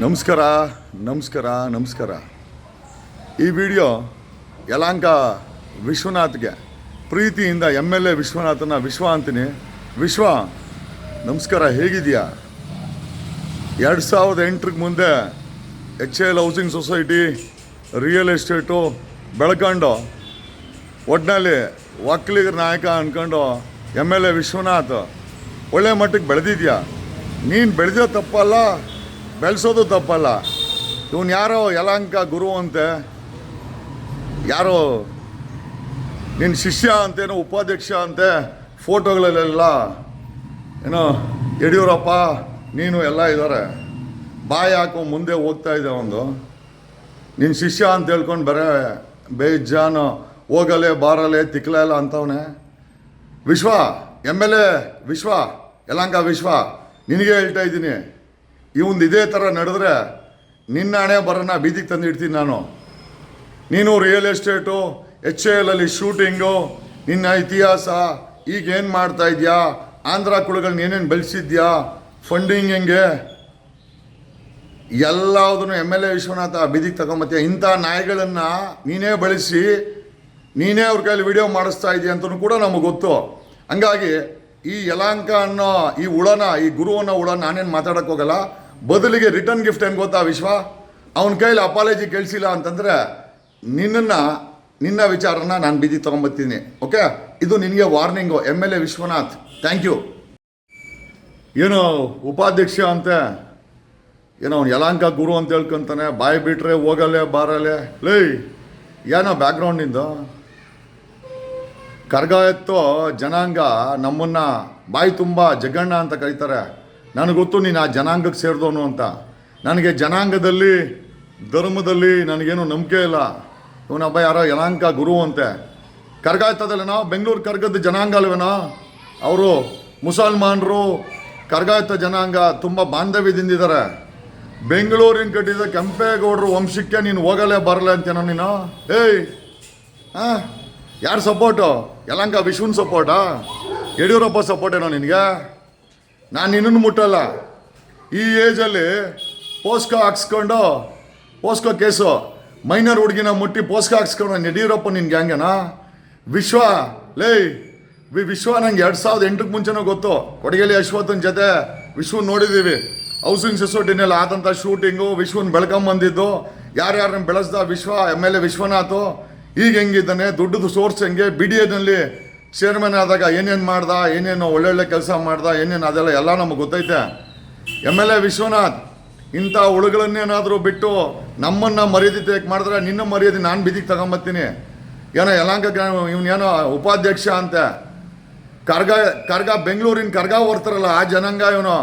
ನಮಸ್ಕಾರ ನಮಸ್ಕಾರ ನಮಸ್ಕಾರ. ಈ ವಿಡಿಯೋ ಯಲಾಂಕ ವಿಶ್ವನಾಥ್ಗೆ, ಪ್ರೀತಿಯಿಂದ ಎಂ ಎಲ್ ಎ ವಿಶ್ವನಾಥನ ವಿಶ್ವ ಅಂತೀನಿ. ವಿಶ್ವ, ನಮಸ್ಕಾರ ಹೇಗಿದೆಯಾ ಎರಡು ಸಾವಿರದ ಎಂಟ್ರಿಗೆ ಮುಂದೆ H L housing society, real estate ಬೆಳ್ಕೊಂಡು ಒಟ್ಟಿನಲ್ಲಿ ಒಕ್ಕಲಿಗರ ನಾಯಕ ಅಂದ್ಕೊಂಡು ಎಂ ಎಲ್ ಎ ವಿಶ್ವನಾಥ್, ಒಳ್ಳೆ ಮಟ್ಟಕ್ಕೆ ಬೆಳೆದಿದ್ಯಾ? ನೀನು ಬೆಳೆದೋ ತಪ್ಪಲ್ಲ ಬೆಳೆಸೋದು ತಪ್ಪಲ್ಲ. ಇವನು ಯಾರೋ ಯಲಾಂಕ ಗುರು ಅಂತೆ, ಯಾರೋ ನಿನ್ನ ಶಿಷ್ಯ ಅಂತೇನೋ ಉಪಾಧ್ಯಕ್ಷ ಅಂತೆ, ಫೋಟೋಗಳಲ್ಲೆಲ್ಲ ಏನೋ, ಯಡಿಯೂರಪ್ಪ, ನೀನು ಎಲ್ಲ ಇದ್ದಾರೆ ಬಾಯಿ ಹಾಕೋ ಮುಂದೆ ಹೋಗ್ತಾ ಇದೆ ಒಂದು. ನಿನ್ನ ಶಿಷ್ಯ ಅಂತ ಹೇಳ್ಕೊಂಡು ಬರೇ ಬೇಜಾನು, ಹೋಗಲೆ, ಬಾರಲೆ ತಿಕ್ಲೆಲ್ಲ ಅಂತವನೆ. ವಿಶ್ವ, ಎಂ ಎಲ್ ಎ ವಿಶ್ವ ಯಲಾಂಕ ವಿಶ್ವ, ನಿನಗೆ ಹೇಳ್ತಾ ಇದ್ದೀನಿ. ಇವಂದು ಇದೇ ಥರ ನಡೆದ್ರೆ ನಿನ್ನ ಹಣೆ ಬರೋಣ ಬೀದಿಗೆ ತಂದು ಇಡ್ತೀನಿ ನಾನು. ನೀನು ರಿಯಲ್ ಎಸ್ಟೇಟು ಎಚ್ ಎ ಅಲ್ಲಿ ಶೂಟಿಂಗು ನಿನ್ನ ಇತಿಹಾಸ, ಈಗ ಏನು ಮಾಡ್ತಾ ಇದೆಯಾ? ಆಂಧ್ರ ಕುಳಗಳನ್ನ ಏನೇನು ಬೆಳೆಸಿದ್ಯಾ? ಫಂಡಿಂಗ್ ಹೆಂಗೆ? ಎಲ್ಲದನ್ನು ಎಂ ಎಲ್ ಎ ವಿಶ್ವನಾಥ ಬೀದಿಗೆ ತಗೊಂಬತ್ತೆ ಇಂಥ ನಾಯಿಗಳನ್ನು ನೀನೇ ಬಳಸಿ, ನೀನೇ ಅವ್ರ ಕೈಲಿ ವಿಡಿಯೋ ಮಾಡಿಸ್ತಾ ಇದೆಯಾ ಅಂತಲೂ ಕೂಡ ನಮಗೆ ಗೊತ್ತು. ಹಂಗಾಗಿ ಈ ಯಲಾಂಕ ಅನ್ನೋ ಈ ಉಳನ, ಈ ಗುರು ಅನ್ನೋ ಉಳ ನಾನೇನು ಮಾತಾಡಕ್ಕೆ ಹೋಗಲ್ಲ. ಬದಲಿಗೆ ರಿಟರ್ನ್ ಗಿಫ್ಟ್ ಏನು ಗೊತ್ತಾ ವಿಶ್ವ? ಅವನ ಕೈಲಿ ಅಪಾಲಜಿ ಕೇಳಿಸಿಲ್ಲ ಅಂತಂದರೆ ನಿನ್ನನ್ನು, ನಿನ್ನ ವಿಚಾರನ ನಾನು ಬಿದ್ದು ತೊಗೊಂಬತ್ತೀನಿ ಓಕೆ ಇದು ನಿನಗೆ warning M L A Vishwanath thank you ಏನು ಉಪಾಧ್ಯಕ್ಷ ಅಂತೆ, ಏನೋ ಅವ್ನು ಯಲಾಂಕ ಗುರು ಅಂತ ಹೇಳ್ಕೊಂತಾನೆ, ಬಾಯಿ ಬಿಟ್ರೆ ಹೋಗಲ್ಲ ಬಾರಲೆ ಲೈ, ಏನೋ ಬ್ಯಾಕ್ಗ್ರೌಂಡಿಂದು ಕರ್ಗ ಎತ್ತೋ ಜನಾಂಗ ನಮ್ಮನ್ನು ಬಾಯಿ ತುಂಬ ಜಗಣ್ಣ ಅಂತ ಕರೀತಾರೆ. ನನಗೆ ಗೊತ್ತು ನೀನು ಆ ಜನಾಂಗಕ್ಕೆ ಸೇರಿದವನು ಅಂತ. ನನಗೆ ಜನಾಂಗದಲ್ಲಿ, ಧರ್ಮದಲ್ಲಿ ನನಗೇನು ನಂಬಿಕೆ ಇಲ್ಲ. ಇವನೊಬ್ಬ ಯಾರೋ ಯಲಾಂಕ ಗುರು ಅಂತೆ. ಕರ್ಗ ಎತ್ತದಲ್ಲೇನೋ ಬೆಂಗಳೂರು ಕರ್ಗದ ಜನಾಂಗ ಅಲ್ವೇನೋ? ಅವರು ಮುಸಲ್ಮಾನರು ಕರ್ಗ ಎತ್ತ ಜನಾಂಗ ತುಂಬ ಬಾಂಧವ್ಯದಿಂದಿದ್ದಾರೆ ಬೆಂಗಳೂರಿನ ಕಟ್ಟಿದ ಕೆಂಪೇಗೌಡರು ವಂಶಕ್ಕೆ ನೀನು ಹೋಗಲೇ ಬರಲ್ಲ ಅಂತೇನೋ ನೀನು? ಏಯ್! ಹಾಂ? ಯಾರು ಸಪೋರ್ಟು? ಯಲಂಕ ವಿಶ್ವನ್ ಸಪೋರ್ಟಾ? ಯಡಿಯೂರಪ್ಪ ಸಪೋರ್ಟ್ ಏನೋ ನಿನಗೆ? ನಾನು ನಿನ್ನನ್ನು ಮುಟ್ಟಲ್ಲ. ಈ ಏಜಲ್ಲಿ ಪೋಸ್ಕೋ ಹಾಕ್ಸ್ಕೊಂಡು, ಪೋಸ್ಕೋ ಕೇಸು ಮೈನರ್ ಹುಡುಗಿನ ಮುಟ್ಟಿ ಪೋಸ್ಕೋ ಹಾಕ್ಸ್ಕೊಂಡು ನಾನು ಯಡಿಯೂರಪ್ಪ ನಿನ್ಗೆ ಗ್ಯಾಂಗೇನಾ ವಿಶ್ವ, ಲೇ, ವಿ ವಿಶ್ವ ನಂಗೆ ಎರಡು ಸಾವಿರದ ಎಂಟಕ್ಕೆ ಮುಂಚೆನೂ ಗೊತ್ತು. ಕೊಡಗೇಲಿ ಯಶವಂತನ ಜೊತೆ ವಿಶ್ವನ ನೋಡಿದ್ದೀವಿ ಹೌಸಿಂಗ್ ಸೊಸೈಟಿನಲ್ಲಿ ಆದಂಥ ಶೂಟಿಂಗು ವಿಶ್ವನ ಬೆಳ್ಕೊಂಬಂದಿದ್ದು ಯಾರ್ಯಾರನ್ನ ಬೆಳೆಸ್ದ ವಿಶ್ವ, ಎಂ ಎಲ್ ಎ ವಿಶ್ವನಾಥು. ಈಗ ಹೆಂಗಿದ್ದಾನೆ? ದುಡ್ಡದ ಸೋರ್ಸ್ ಹೆಂಗೆ? ಬಿ ಡಿ ಎನಲ್ಲಿ ಚೇರ್ಮನ್ ಆದಾಗ ಏನೇನು ಮಾಡ್ದ, ಏನೇನು ಒಳ್ಳೊಳ್ಳೆ ಕೆಲಸ ಮಾಡ್ದ, ಏನೇನು ಅದೆಲ್ಲ ಎಲ್ಲ ನಮಗೆ ಗೊತ್ತೈತೆ. ಎಂ ಎಲ್ ಎ ವಿಶ್ವನಾಥ್, ಇಂಥ ಹುಳುಗಳನ್ನೇನಾದರೂ ಬಿಟ್ಟು ನಮ್ಮನ್ನು ಮರ್ಯಾದೆ ಮಾಡಿದ್ರೆ ನಿನ್ನ ಮರ್ಯಾದೆ ನಾನು ಬಿದಿಗೆ ತಗೊಂಬತ್ತೀನಿ. ಏನೋ ಯಲಾಂಕ ಇವನೇನೋ ಉಪಾಧ್ಯಕ್ಷ ಅಂತೆ. ಕರ್ಗ ಕರ್ಗ ಬೆಂಗಳೂರಿನ ಕರ್ಗ ಓರ್ತಾರಲ್ಲ ಆ ಜನಾಂಗ ಇವನು.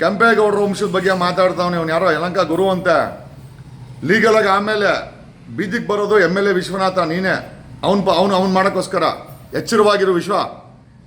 ಕೆಂಪೇಗೌಡರ ವಂಶದ ಬಗ್ಗೆ ಮಾತಾಡ್ತಾವನು ಇವನು ಯಾರೋ ಯಲಂಕ ಗುರು ಅಂತೆ. ಲೀಗಲಾಗಿ ಆಮೇಲೆ ಬೀದಿಗೆ ಬರೋದು ಎಂ ಎಲ್ ಎ ವಿಶ್ವನಾಥ, ನೀನೇ. ಅವನು ಅವನು, ಅವ್ನು ಮಾಡೋಕ್ಕೋಸ್ಕರ. ಎಚ್ಚರವಾಗಿರು ವಿಶ್ವ.